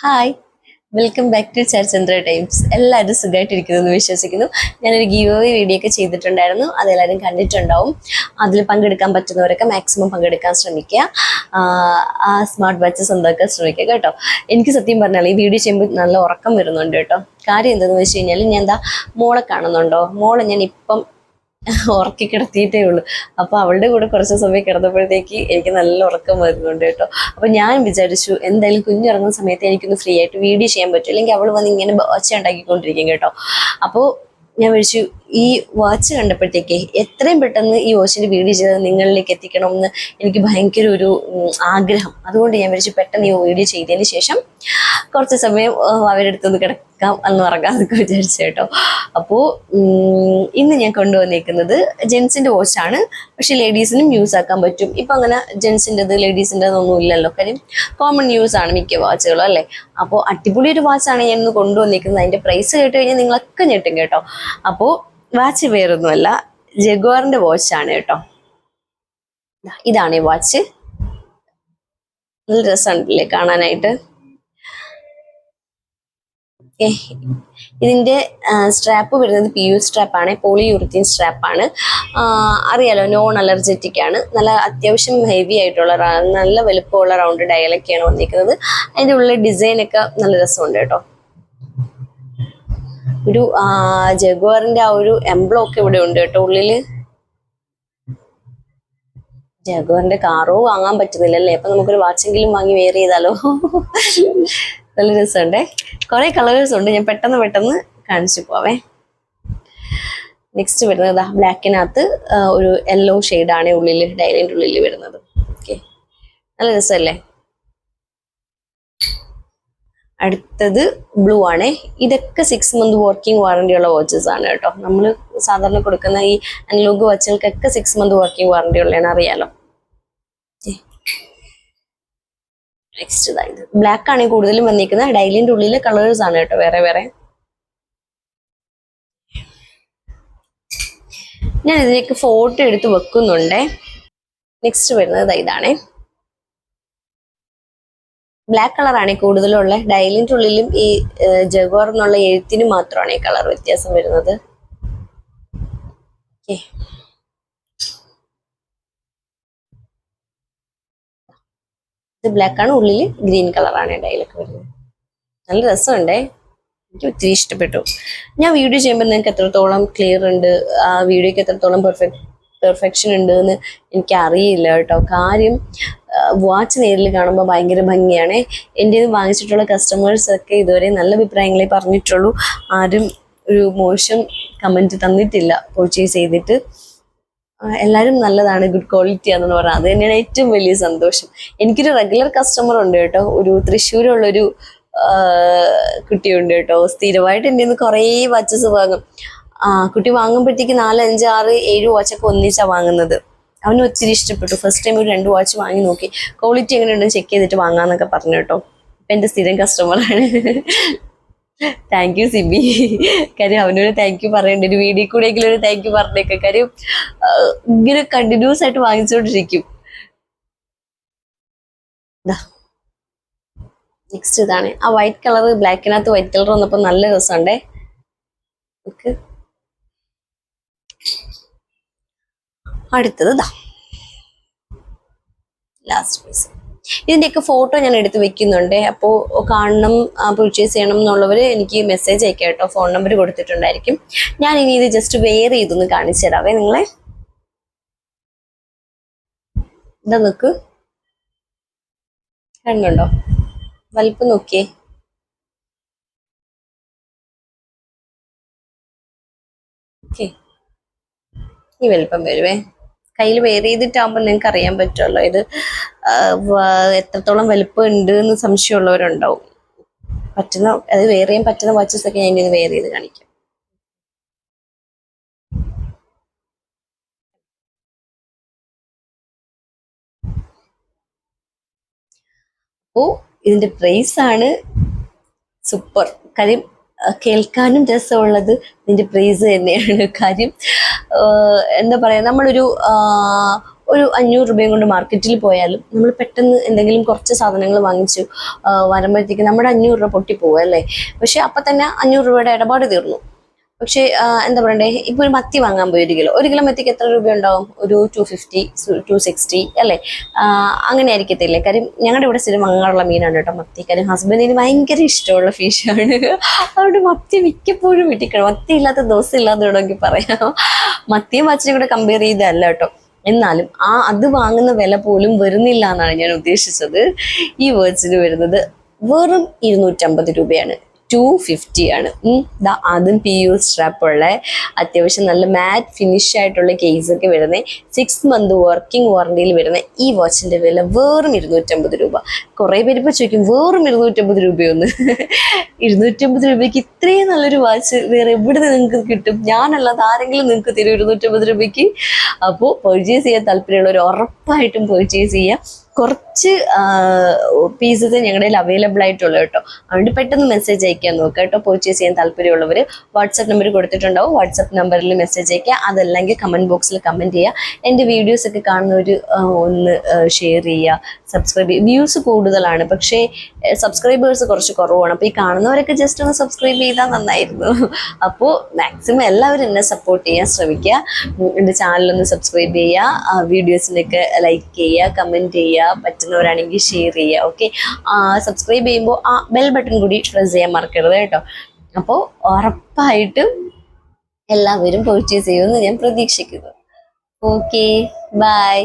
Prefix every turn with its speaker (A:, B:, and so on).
A: Hi welcome back to Chandra Times എല്ലാവരും സുഖമായിട്ടിരിക്കുന്നു എന്ന് വിശ്വസിക്കുന്നു. ഞാനൊരു ഗീവ് അവേ വീഡിയോ ഒക്കെ ചെയ്തിട്ടുണ്ടായിരുന്നു. അതെല്ലാവരും കണ്ടിട്ടുണ്ടാവും. അതിൽ പങ്കെടുക്കാൻ പറ്റുന്നവരൊക്കെ മാക്സിമം പങ്കെടുക്കാൻ ശ്രമിക്കുക. ആ സ്മാർട്ട് വാച്ച് സ്വന്തമാക്കാൻ ശ്രമിക്കുക കേട്ടോ. എനിക്ക് സത്യം പറഞ്ഞാൽ ഈ വീഡിയോ ചെയ്യുമ്പോൾ നല്ല ഉറക്കം വരുന്നുണ്ട് കേട്ടോ. കാര്യം എന്താണെന്ന് വെച്ച് കഴിഞ്ഞാൽ ഞാൻ എന്താ മോളെ കാണുന്നുണ്ടോ? മോളെ ഞാൻ ഇപ്പം ഉറക്കി കിടത്തിയിട്ടേ ഉള്ളൂ. അപ്പോൾ അവളുടെ കൂടെ കുറച്ച് സമയം കിടന്നപ്പോഴത്തേക്ക് എനിക്ക് നല്ല ഉറക്കം വരുന്നുണ്ട് കേട്ടോ. അപ്പൊ ഞാൻ വിചാരിച്ചു എന്തായാലും കുഞ്ഞിറങ്ങുന്ന സമയത്ത് എനിക്കൊന്ന് ഫ്രീ ആയിട്ട് വീഡിയോ ചെയ്യാൻ പറ്റും. അല്ലെങ്കിൽ അവൾ വന്ന് ഇങ്ങനെ ഒച്ച ഉണ്ടാക്കിക്കൊണ്ടിരിക്കും കേട്ടോ. അപ്പോൾ ഞാൻ വിളിച്ചു ഈ വാച്ച് കണ്ടപ്പോഴത്തേക്ക് എത്രയും പെട്ടെന്ന് ഈ വാച്ചിന്റെ വീഡിയോ ചെയ്ത് നിങ്ങളിലേക്ക് എത്തിക്കണം എന്ന് എനിക്ക് ഭയങ്കര ഒരു ആഗ്രഹം. അതുകൊണ്ട് ഞാൻ വിളിച്ച് പെട്ടെന്ന് ഈ വീഡിയോ ചെയ്തതിന് ശേഷം കുറച്ച് സമയം അവരുടെ അടുത്തൊന്ന് കിടക്കാം എന്ന് ഉറങ്ങാന്നൊക്കെ വിചാരിച്ചു കേട്ടോ. അപ്പോൾ ഇന്ന് ഞാൻ കൊണ്ടുവന്നേക്കുന്നത് ജെൻസിന്റെ വാച്ചാണ് പക്ഷെ ലേഡീസിനും യൂസ് ആക്കാൻ പറ്റും. ഇപ്പൊ അങ്ങനെ ജെൻസിന്റെത് ലേഡീസിന്റെത് ഒന്നും ഇല്ലല്ലോ. കാര്യം കോമൺ യൂസ് ആണ് മിക്ക വാച്ചുകളും അല്ലേ? അപ്പോൾ അടിപൊളി ഒരു വാച്ചാണ് ഞാൻ ഇന്ന് കൊണ്ടുവന്നിരിക്കുന്നത് അതിന്റെ പ്രൈസ് കേട്ട് കഴിഞ്ഞാൽ നിങ്ങളൊക്കെ ഞെട്ടും കേട്ടോ. അപ്പോൾ വാച്ച് വേറൊന്നുമല്ല ജഗ്വാറിന്റെ വാച്ചാണ് കേട്ടോ. ഇതാണ് ഈ വാച്ച് നല്ല രസമുണ്ടല്ലേ കാണാനായിട്ട്. ഇതിന്റെ സ്ട്രാപ്പ് വരുന്നത് പി യു സ്ട്രാപ്പാണ് പോളിയൂറിത്തീൻ സ്ട്രാപ്പാണ് അറിയാലോ നോൺ അലർജറ്റിക് ആണ്. നല്ല അത്യാവശ്യം ഹെവി ആയിട്ടുള്ള നല്ല വലുപ്പമുള്ള റൗണ്ട് ഡയലൊക്കെയാണ് വന്നിരിക്കുന്നത്. അതിന്റെ ഉള്ളിൽ ഡിസൈനൊക്കെ നല്ല രസമുണ്ട് കേട്ടോ. ഒരു ജഗ്വാറിന്റെ ആ ഒരു എംബ്ലം ഒക്കെ ഇവിടെ ഉണ്ട് കേട്ടോ ഉള്ളിൽ. ജഗ്വാറിന്റെ കാറോ വാങ്ങാൻ പറ്റുന്നില്ല അല്ലേ അപ്പൊ നമുക്കൊരു വാച്ചെങ്കിലും വാങ്ങി വെയർ ചെയ്താലോ? നല്ല രസമുണ്ടേ. കുറെ കളേഴ്സ് ഉണ്ട്. ഞാൻ പെട്ടെന്ന് പെട്ടെന്ന് കാണിച്ചു പോവേ. നെക്സ്റ്റ് വരുന്നത് ബ്ലാക്കിനകത്ത് ഒരു യെല്ലോ ഷെയ്ഡാണ് ഉള്ളിൽ ഡയലിന്റെ ഉള്ളിൽ വരുന്നത്. ഓക്കെ നല്ല രസമല്ലേ? അടുത്തത് ബ്ലൂ ആണ്. ഇതൊക്കെ സിക്സ് മന്ത് വർക്കിംഗ് വാറണ്ടി ഉള്ള വാച്ചസ് ആണ് കേട്ടോ. നമ്മൾ സാധാരണ കൊടുക്കുന്ന ഈ അനലോഗ് വാച്ചുകൾക്കൊക്കെ സിക്സ് മന്ത് വർക്കിംഗ് വാറണ്ടി ഉള്ളതാണ് അറിയാലോ. നെക്സ്റ്റ് ഇതായത് ബ്ലാക്ക് ആണ് കൂടുതലും വന്നിരിക്കുന്നത്. ഡൈലിന്റെ ഉള്ളിലെ കളേഴ്സ് ആണ് കേട്ടോ വേറെ വേറെ. ഞാൻ ഇതിലേക്ക് ഫോട്ടോ എടുത്ത് വെക്കുന്നുണ്ടേ. നെക്സ്റ്റ് വരുന്നത് ഇതാണേ. ബ്ലാക്ക് കളറാണ് കൂടുതലുള്ള. ഡയലിന്റെ ഉള്ളിലും ഈ ജഗോർ എന്നുള്ള എഴുത്തിന് മാത്രമാണ് ഈ കളർ വ്യത്യാസം വരുന്നത്. ഇത് ബ്ലാക്ക് ആണ് ഉള്ളിൽ ഗ്രീൻ കളറാണ് ഡയലൊക്കെ വരുന്നത്. നല്ല രസമുണ്ടേ. എനിക്ക് ഒത്തിരി ഇഷ്ടപ്പെട്ടു. ഞാൻ വീഡിയോ ചെയ്യുമ്പോൾ നിങ്ങൾക്ക് എത്രത്തോളം ക്ലിയർ ഉണ്ട്? ആ വീഡിയോക്ക് എത്രത്തോളം പെർഫെക്റ്റ് പെർഫെക്ഷൻ ഉണ്ട് എന്ന് എനിക്ക് അറിയില്ല കേട്ടോ. കാര്യം വാച്ച് നേരിൽ കാണുമ്പോൾ ഭയങ്കര ഭംഗിയാണ്. എന്റെ ഇത് വാങ്ങിച്ചിട്ടുള്ള കസ്റ്റമേഴ്സ് ഒക്കെ ഇതുവരെ നല്ല അഭിപ്രായങ്ങളെ പറഞ്ഞിട്ടുള്ളൂ. ആരും ഒരു മോശം കമന്റ് തന്നിട്ടില്ല പർച്ചേസ് ചെയ്തിട്ട്. എല്ലാവരും നല്ലതാണ് ഗുഡ് ക്വാളിറ്റി ആണെന്ന് പറഞ്ഞാൽ അത് തന്നെയാണ് ഏറ്റവും വലിയ സന്തോഷം. എനിക്കൊരു റെഗുലർ കസ്റ്റമർ ഉണ്ട് കേട്ടോ. ഒരു തൃശ്ശൂരുള്ളൊരു കുട്ടിയുണ്ട് കേട്ടോ. സ്ഥിരമായിട്ട് എന്റെ നിന്ന് കുറേ വാച്ചസ് വാങ്ങും. ആ കുട്ടി വാങ്ങുമ്പോഴത്തേക്ക് നാല് അഞ്ച് ആറ് ഏഴ് വാച്ചൊക്കെ ഒന്നിച്ചാണ് വാങ്ങുന്നത്. അവന് ഒത്തിരി ഇഷ്ടപ്പെട്ടു. ഫസ്റ്റ് ടൈം ഒരു രണ്ട് വാച്ച് വാങ്ങി നോക്കി. ക്വാളിറ്റി എങ്ങനെയുണ്ടെന്ന് ചെക്ക് ചെയ്തിട്ട് വാങ്ങാന്നൊക്കെ പറഞ്ഞു കേട്ടോ. ഇപ്പം എന്റെ സ്ഥിരം കസ്റ്റമറാണ് താങ്ക് യു സിബി. കാര്യം അവനൊരു താങ്ക് യു പറയണ്ട. ഒരു വീഡിയോ കൂടെയെങ്കിലും ഒരു താങ്ക് യു പറഞ്ഞേക്ക. കാര്യം ഇങ്ങനെ കണ്ടിന്യൂസ് ആയിട്ട് വാങ്ങിച്ചുകൊണ്ടിരിക്കും നെക്സ്റ്റ് ഇതാണ്. ആ വൈറ്റ് കളർ ബ്ലാക്കിനകത്ത് വൈറ്റ് കളർ വന്നപ്പോൾ നല്ല രസമുണ്ടേ. നമുക്ക് അടുത്തത് ദാ. ലാസ്റ്റ് പീസ് ഇതിന്റെയൊക്കെ ഫോട്ടോ ഞാൻ എടുത്ത് വെക്കുന്നുണ്ട്. അപ്പോൾ കാണണം പർച്ചേസ് ചെയ്യണം എന്നുള്ളവർ എനിക്ക് മെസ്സേജ് അയക്കാം കേട്ടോ. ഫോൺ നമ്പർ കൊടുത്തിട്ടുണ്ടായിരിക്കും. ഞാൻ ഇനി ഇത് ജസ്റ്റ് വെയർ ചെയ്തൊന്ന് കാണിച്ചു തരാവേ നിങ്ങളെ. ഇതാ നോക്ക്. കണ്ടുണ്ടോ വലിപ്പം നോക്കിയേ. ഓക്കെ. ഈ വലിപ്പം വരുവേ. കയ്യിൽ വെയർ ചെയ്തിട്ടാകുമ്പോൾ നിങ്ങൾക്ക് അറിയാൻ പറ്റുമല്ലോ ഇത് എത്രത്തോളം വലുപ്പം ഉണ്ട് എന്ന് സംശയമുള്ളവരുണ്ടാവും. പറ്റുന്ന അത് വെയർ ചെയ്യാൻ പറ്റുന്ന വാച്ചസ് ഒക്കെ ഞാൻ ഇനി വെയർ ചെയ്ത് കാണിക്കാം. ഓ ഇതിന്റെ പ്രൈസ് ആണ്. സൂപ്പർ കാര്യം കേൾക്കാനും രസമുള്ളത് ഇതിന്റെ പ്രൈസ് തന്നെയാണ്. കാര്യം എന്താ പറയുക നമ്മളൊരു ഒരു അഞ്ഞൂറ് രൂപയും കൊണ്ട് മാർക്കറ്റിൽ പോയാലും നമ്മൾ പെട്ടെന്ന് എന്തെങ്കിലും കുറച്ച് സാധനങ്ങൾ വാങ്ങിച്ചു വരുമ്പോഴത്തേക്ക് നമ്മുടെ അഞ്ഞൂറ് രൂപ പൊട്ടിപ്പോവും അല്ലേ? പക്ഷെ അപ്പം തന്നെ അഞ്ഞൂറ് രൂപയുടെ ഇടപാട് തീർന്നു. പക്ഷേ എന്താ പറയണ്ടേ? ഇപ്പൊ ഒരു മത്തി വാങ്ങാൻ പോയി ഒരു കിലോ. ഒരു കിലോ മത്തിക്ക് എത്ര രൂപ ഉണ്ടാവും ഒരു ടു ഫിഫ്റ്റി ടു സിക്സ്റ്റി അല്ലേ? അങ്ങനെ ആയിരിക്കത്തില്ലേ? കാര്യം ഞങ്ങളുടെ ഇവിടെ സ്ഥിരം വാങ്ങാറുള്ള മീനാണ് കേട്ടോ മത്തി. കാര്യം ഹസ്ബൻഡിന് ഭയങ്കര ഇഷ്ടമുള്ള ഫിഷാണ് അതുകൊണ്ട് മത്തി മിക്കപ്പോഴും വീട്ടിക്കണം മത്തി ഇല്ലാത്ത ദിവസം ഇല്ലാതെ വേണമെങ്കിൽ പറയാം. മത്തിയും മച്ചിനും കൂടെ കമ്പയർ ചെയ്തല്ല കേട്ടോ. എന്നാലും ആ അത് വാങ്ങുന്ന വില പോലും വരുന്നില്ല എന്നാണ് ഞാൻ ഉദ്ദേശിച്ചത്. ഈ വേർഡ്സിന് വരുന്നത് വെറും ഇരുന്നൂറ്റമ്പത് രൂപയാണ്. ടു ഫിഫ്റ്റി ആണ്. ഇതാ അതും പി യു സ്ട്രാപ്പ് ഉള്ള അത്യാവശ്യം നല്ല മാറ്റ് ഫിനിഷ് ആയിട്ടുള്ള കേസ് ഒക്കെ വരുന്നത് സിക്സ് മന്ത് വർക്കിംഗ് വാറണ്ടിയിൽ വരുന്ന ഈ വാച്ചിന്റെ വില വെറും ഇരുന്നൂറ്റമ്പത് രൂപ. കുറേ പേര് ഇപ്പൊ ചോദിക്കും വെറും ഇരുന്നൂറ്റമ്പത് രൂപയൊന്ന്? ഇരുന്നൂറ്റമ്പത് രൂപയ്ക്ക് ഇത്രയും നല്ലൊരു വാച്ച് വേറെ എവിടെ നിങ്ങൾക്ക് കിട്ടും? ഞാനല്ലാതെ ആരെങ്കിലും നിങ്ങൾക്ക് തരും ഇരുന്നൂറ്റമ്പത് രൂപയ്ക്ക്? അപ്പോൾ പർച്ചേസ് ചെയ്യാൻ താല്പര്യമുള്ളവർ ഉറപ്പായിട്ടും പർച്ചേസ് ചെയ്യുക കുറച്ച് പീസസ് ഞങ്ങളുടെ കയ്യിൽ അവൈലബിൾ ആയിട്ടുള്ളൂ കേട്ടോ. അതുകൊണ്ട് പെട്ടെന്ന് മെസ്സേജ് അയക്കാൻ നോക്കുക കേട്ടോ. പർച്ചേസ് ചെയ്യാൻ താല്പര്യമുള്ളവർ വാട്സപ്പ് നമ്പർ കൊടുത്തിട്ടുണ്ടാവും. വാട്സപ്പ് നമ്പറിൽ മെസ്സേജ് അയക്കുക. അതല്ലെങ്കിൽ കമന്റ് ബോക്സിൽ കമന്റ് ചെയ്യുക. എന്റെ വീഡിയോസ് ഒക്കെ കാണുന്നവർ ഒന്ന് ഷെയർ ചെയ്യുക. സബ്സ്ക്രൈബ് ചെയ്യുക. വ്യൂസ് കൂടുതലാണ്. പക്ഷേ സബ്സ്ക്രൈബേഴ്സ് കുറച്ച് കുറവാണ്. അപ്പോൾ ഈ കാണുന്നവരൊക്കെ ജസ്റ്റ് ഒന്ന് സബ്സ്ക്രൈബ് ചെയ്താൽ നന്നായിരുന്നു. അപ്പോൾ മാക്സിമം എല്ലാവരും എന്നെ സപ്പോർട്ട് ചെയ്യാൻ ശ്രമിക്കുക. എന്റെ ചാനലൊന്ന് സബ്സ്ക്രൈബ് ചെയ്യുക. വീഡിയോസിനൊക്കെ ലൈക്ക് ചെയ്യുക കമന്റ് ചെയ്യുക പറ്റുന്നവരാണെങ്കിൽ ഷെയർ ചെയ്യുക ഓക്കെ സബ്സ്ക്രൈബ് ചെയ്യുമ്പോൾ ആ ബെൽ ബട്ടൺ കൂടി പ്രസ് ചെയ്യാൻ മറക്കരുത് കേട്ടോ. അപ്പോൾ ഉറപ്പായിട്ടും എല്ലാവരും പർച്ചേസ് ചെയ്യുമെന്ന് ഞാൻ പ്രതീക്ഷിക്കുന്നു. Okay bye